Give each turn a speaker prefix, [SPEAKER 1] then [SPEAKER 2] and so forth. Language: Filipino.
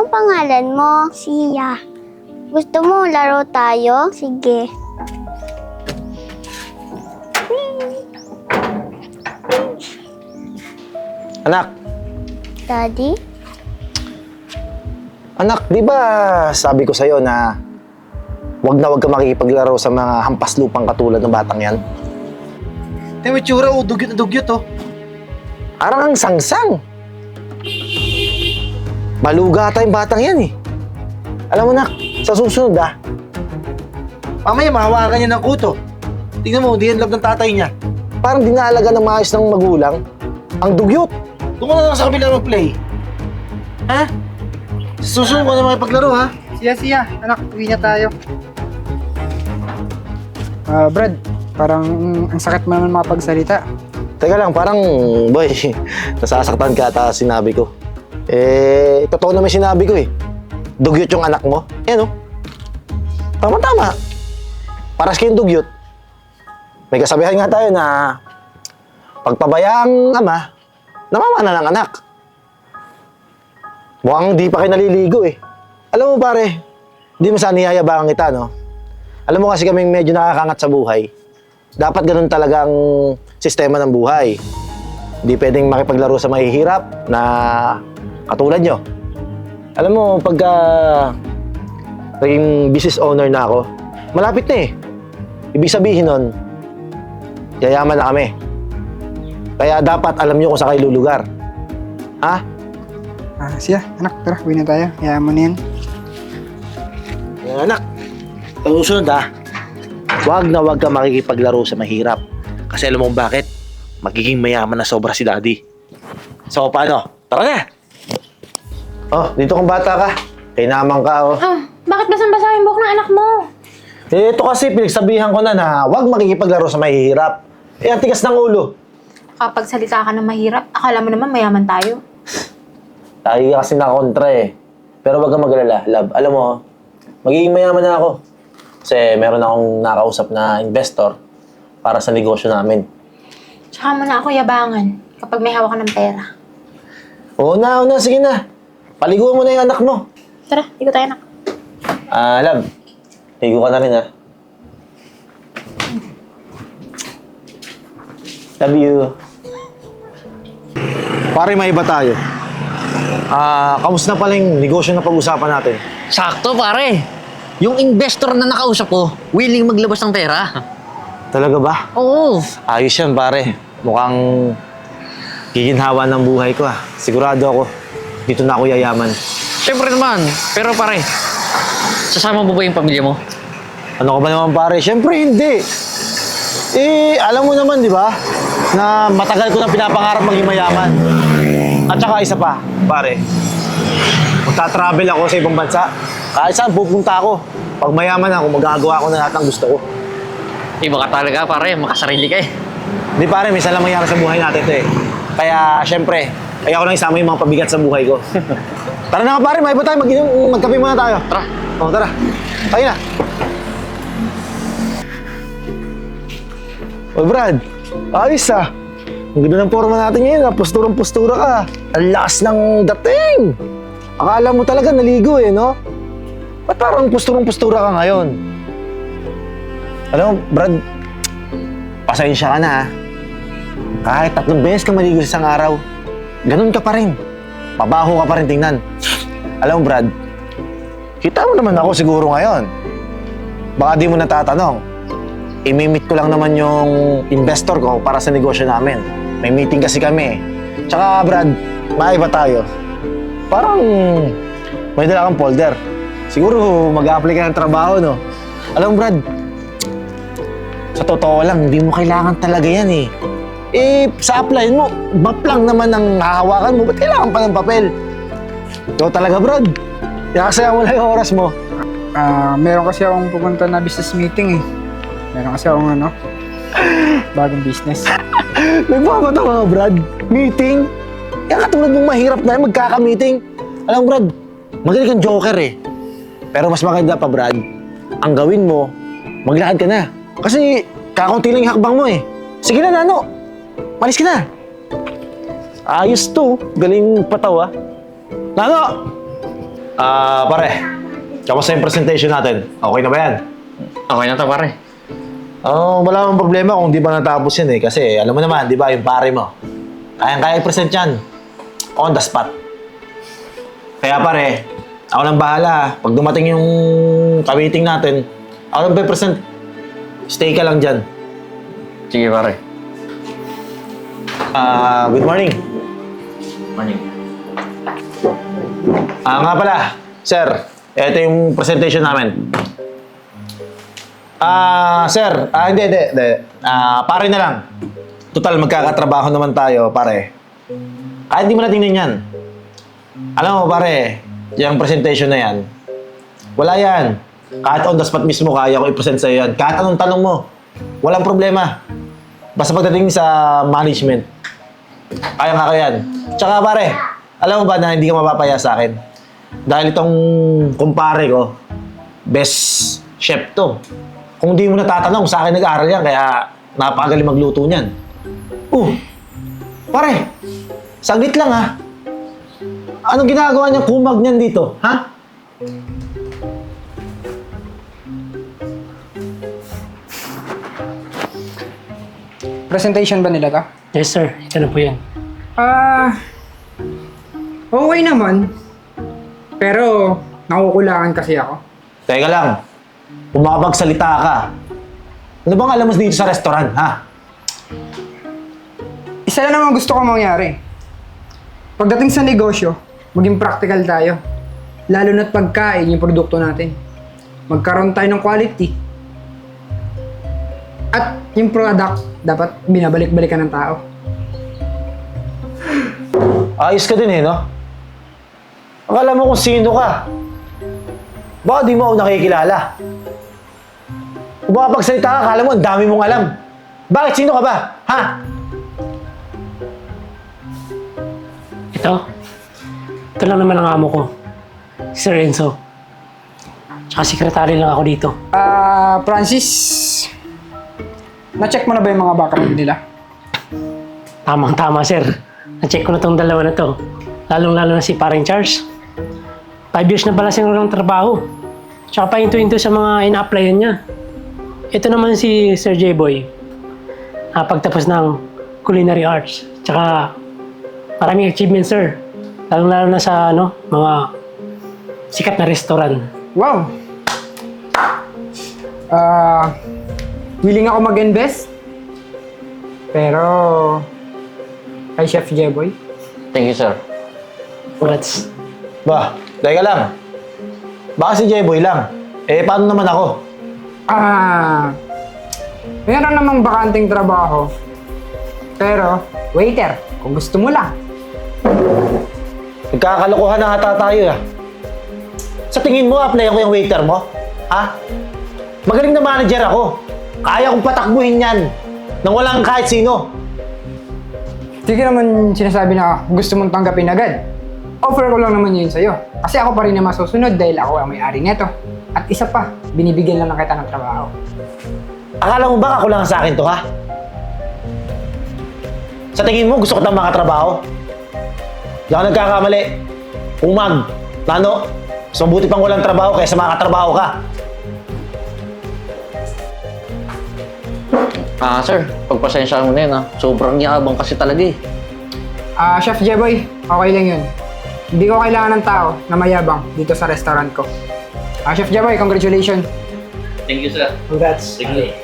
[SPEAKER 1] Anong pangalan mo? Siya. Gusto mo laro tayo? Sige.
[SPEAKER 2] Anak,
[SPEAKER 1] Daddy?
[SPEAKER 2] anak, di ba sabi ko sa'yo na wag na wag ka makikipaglaro sa mga hampas lupang katulad ng batang yan?
[SPEAKER 3] Mo yung tsura, oh, dugyot na dugyot, oh.
[SPEAKER 2] Parang ang sangsang. Maluga ata yung batang yan eh. Alam mo nak, sa susunod ah,
[SPEAKER 3] Mamaya mahawakan niya ng kuto. Tingnan mo, di yan love ng tatay niya.
[SPEAKER 2] parang dinaalaga ng maayos ng magulang. Ang dugyot.
[SPEAKER 3] Ka na lang sa kabila mag-play. Ha? Susunod ko na makipaglaro, ha?
[SPEAKER 4] Siya, siya. Anak, uwi na tayo. Ah, Brad, parang mm, ang sakit mo naman makapagsalita.
[SPEAKER 2] Teka lang, parang, boy, nasasaktan ka ata sinabi ko. Eh, totoo naman sinabi ko eh. Dugyot yung anak mo. Yan oh. Tama-tama. Paras kayong dugyot. May kasabihan nga tayo na pagpabayaang ama, namamana ng anak. Mukhang di pa kayo naliligo eh. Alam mo pare, di mo sana niyayabangan kita, no? Alam mo kasi kaming medyo nakakangat sa buhay. Dapat ganun talagang sistema ng buhay. Hindi pwedeng makipaglaro sa mahihirap na katulad nyo. Alam mo, pagka naging business owner na ako, malapit na eh. Ibig sabihin nun, yayaman na kami. Kaya dapat alam nyo kung saan kayo lulugar. Ha?
[SPEAKER 4] Ah, siya, anak, tara, uwi na tayo. Hayaan mo na yan.
[SPEAKER 2] Yung anak, ang susunod ha, wag na wag ka makikipaglaro sa mahirap. Kasi alam mo kung bakit? Magiging mayaman na sobra si daddy. So, paano? Tara na! Oh, dito kang bata ka. Kainaman ka, oh.
[SPEAKER 5] Ah, bakit basang-basa yung buhok ng anak mo?
[SPEAKER 2] Eh, ito kasi pinagsabihan ko na na wag makikipaglaro sa mahihirap. Eh, ang tigas ng ulo.
[SPEAKER 5] Kapag salita ka ng mahirap, akala mo naman mayaman tayo.
[SPEAKER 2] Tayo kasi na kontra eh. Pero wag kang magalala, love. Alam mo, magiging mayaman na ako. Kasi meron akong nakausap na investor para sa negosyo namin.
[SPEAKER 5] Tsaka mo na ako yabangan kapag may hawak ka ng pera.
[SPEAKER 2] Oo na, oo na, sige na. Paliguan mo na yung anak mo.
[SPEAKER 5] Tara, ligo tayo anak.
[SPEAKER 2] Ah, love. Ligo ka na rin, ha? Love you. Pare, may iba tayo. Ah, kamusta pala yung negosyo na pag-usapan natin?
[SPEAKER 6] Sakto, pare. Yung investor na nakausap ko, willing maglabas ng pera.
[SPEAKER 2] Talaga ba?
[SPEAKER 6] Oo.
[SPEAKER 2] Ayos yan, pare. Mukhang giginhawa ng buhay ko, ah. Sigurado ako, dito na ako yayaman.
[SPEAKER 6] Siyempre naman. Pero pare, sasama mo ba yung pamilya mo?
[SPEAKER 2] Ano ka ba naman, pare? Siyempre, hindi. Eh, alam mo naman, di ba? Na matagal ko na pinapangarap maging mayaman. At saka isa pa, pare. Magta-travel ako sa ibang bansa. Kahit saan pupunta ako. Pag mayaman ako, magagawa ko na lahat ng gusto ko.
[SPEAKER 6] Iba ka talaga, pare. Makasarili ka eh.
[SPEAKER 2] Hindi pare, minsan lang mangyari sa buhay natin ito eh. Kaya, syempre, ayoko lang isama yung mga pabigat sa buhay ko. tara na nga pare, may iba tayo. Mag magkape muna tayo.
[SPEAKER 6] Tara.
[SPEAKER 2] O, tara. Tayo na. Oy, Brad. Ayos ah. Ang ganda ng forma natin ngayon ah. Posturang-postura ka. Ang lakas ng dating. Akala mo talaga naligo eh, no? Ba't parang posturang-postura ka ngayon? Alam mo, Brad, pasensya ka na ah. Kahit tatlong beses ka maligo sa isang araw, ganun ka pa rin. Pabaho ka pa rin tingnan. Alam mo, Brad, kita mo naman ako siguro ngayon. Baka di mo natatanong. Imimit ko lang naman yung investor ko para sa negosyo namin. May meeting kasi kami. Tsaka, Brad, maiba tayo. Parang may dala kang folder. Siguro mag-a-apply ka ng trabaho, no? Alam mo, Brad, sa totoo lang, hindi mo kailangan talaga yan eh. Eh, sa apply mo, map lang naman ang hahawakan mo. Ba't kailangan pa ng papel? Ikaw talaga, Brad. Yakasaya mo lang yung oras mo.
[SPEAKER 4] Ah, meron kasi akong pupunta na business meeting eh. Meron kasi akong ano, bagong business.
[SPEAKER 2] Nagpapatawa ka, Brad. Meeting? Yan katulad mong mahirap na yan, magkaka-meeting. Alam mo, Brad, magaling kang joker eh. Pero mas maganda pa, Brad, ang gawin mo, maglakad ka na. Kasi kakunti lang yung hakbang mo eh. Sige na, Nano. Malis ka na. Ayos to. Galing patawa. Nano! Ah, pare. Kamusta yung presentation natin? Okay na ba yan?
[SPEAKER 6] Okay na to, pare.
[SPEAKER 2] Oh, wala akong problema kung di ba natapos yan eh. Kasi alam mo naman, di ba, yung pare mo. Kayang-kaya i-present yan. On the spot. Kaya pare, ako nang bahala. Pag dumating yung ka-meeting natin, ako nang present Stay ka lang dyan.
[SPEAKER 6] Sige, pare.
[SPEAKER 2] Ah, good morning.
[SPEAKER 6] Morning.
[SPEAKER 2] Ah, nga pala, sir. Ito yung presentation namin. Ah, sir. Ah, hindi, hindi, hindi. Ah, pare na lang. Total, magkakatrabaho naman tayo, pare. Kahit di mo na tingnan yan. Alam mo, pare, yung presentation na yan, wala yan. Kahit on the spot mismo, kaya ko i-present sa'yo yan. Kahit anong tanong mo, walang problema. Basta pagdating sa management, kaya nga ko yan. Tsaka pare, alam mo ba na hindi ka mapapaya sa akin? Dahil itong kumpare ko, best chef to. Kung di mo natatanong, sa akin nag-aaral yan, kaya napakagaling magluto niyan. Uh, pare, saglit lang ha. Anong ginagawa niya kumag niyan dito, ha?
[SPEAKER 4] Presentation ba nila to?
[SPEAKER 7] Yes, sir. Ito na po yan.
[SPEAKER 4] Ah, okay naman. Pero, nakukulangan kasi ako.
[SPEAKER 2] Teka lang, kung makapagsalita ka, ano bang alam mo dito sa restaurant, ha?
[SPEAKER 4] Isa lang naman gusto ko mangyari. Pagdating sa negosyo, maging practical tayo. Lalo na't pagkain yung produkto natin. Magkaroon tayo ng quality. At yung product, dapat binabalik-balikan ng tao.
[SPEAKER 2] Ayos ka din eh, no? Akala mo kung sino ka. Baka di mo ako nakikilala. Kung baka pagsalita ka, akala mo ang dami mong alam. Bakit? Sino ka ba? Ha?
[SPEAKER 7] Ito. Ito lang naman ang amo ko. Si Sir Enzo. Tsaka sekretary lang ako dito.
[SPEAKER 4] Ah, Francis, na-check mo na ba yung mga background nila?
[SPEAKER 7] Tamang-tama, sir. Na-check ko na tong dalawa na to. Lalong-lalo na si paring Charles. Five years na pala siyang ng trabaho. Tsaka pahinto-hinto sa mga ina-applyan niya. Ito naman si Sir J-Boy. Napagtapos ng culinary arts. Tsaka maraming achievements, sir. Lalong-lalo na sa ano, mga sikat na restaurant.
[SPEAKER 4] Wow! Ah, willing ako mag-invest. Pero, kay Chef Jeboy,
[SPEAKER 6] Thank you, sir.
[SPEAKER 7] Congrats.
[SPEAKER 2] Ba, teka lang. Baka si Jeboy lang. Eh, paano naman ako?
[SPEAKER 4] ah, meron namang bakanting trabaho. Pero, waiter, kung gusto mo lang.
[SPEAKER 2] Nagkakalokohan na ata tayo ah. Sa tingin mo, applyan ko yung waiter mo? Ha? Magaling na manager ako. Kaya kong patakbuhin yan. Nang walang kahit sino.
[SPEAKER 4] Hindi ko naman sinasabi na gusto mong tanggapin agad. Offer ko lang naman yun sa'yo. Kasi ako pa rin na masusunod dahil ako ang may-ari nito. At isa pa, binibigyan lang na kita ng trabaho.
[SPEAKER 2] Akala mo ba ako lang sa akin to, ha? Sa tingin mo, gusto ko tang makatrabaho? Hindi ako nagkakamali. Umag, Nano, mas mabuti pang walang trabaho kaysa makatrabaho ka.
[SPEAKER 6] Ah, sir. Pagpasensya mo na yun, ah. Sobrang yabang kasi talaga eh.
[SPEAKER 4] Ah, Chef Jeboy, okay lang yun. Hindi ko kailangan ng tao na mayabang dito sa restaurant ko. Ah, Chef Jeboy, congratulations.
[SPEAKER 6] Thank you, sir.
[SPEAKER 4] Congrats.
[SPEAKER 6] Thank you.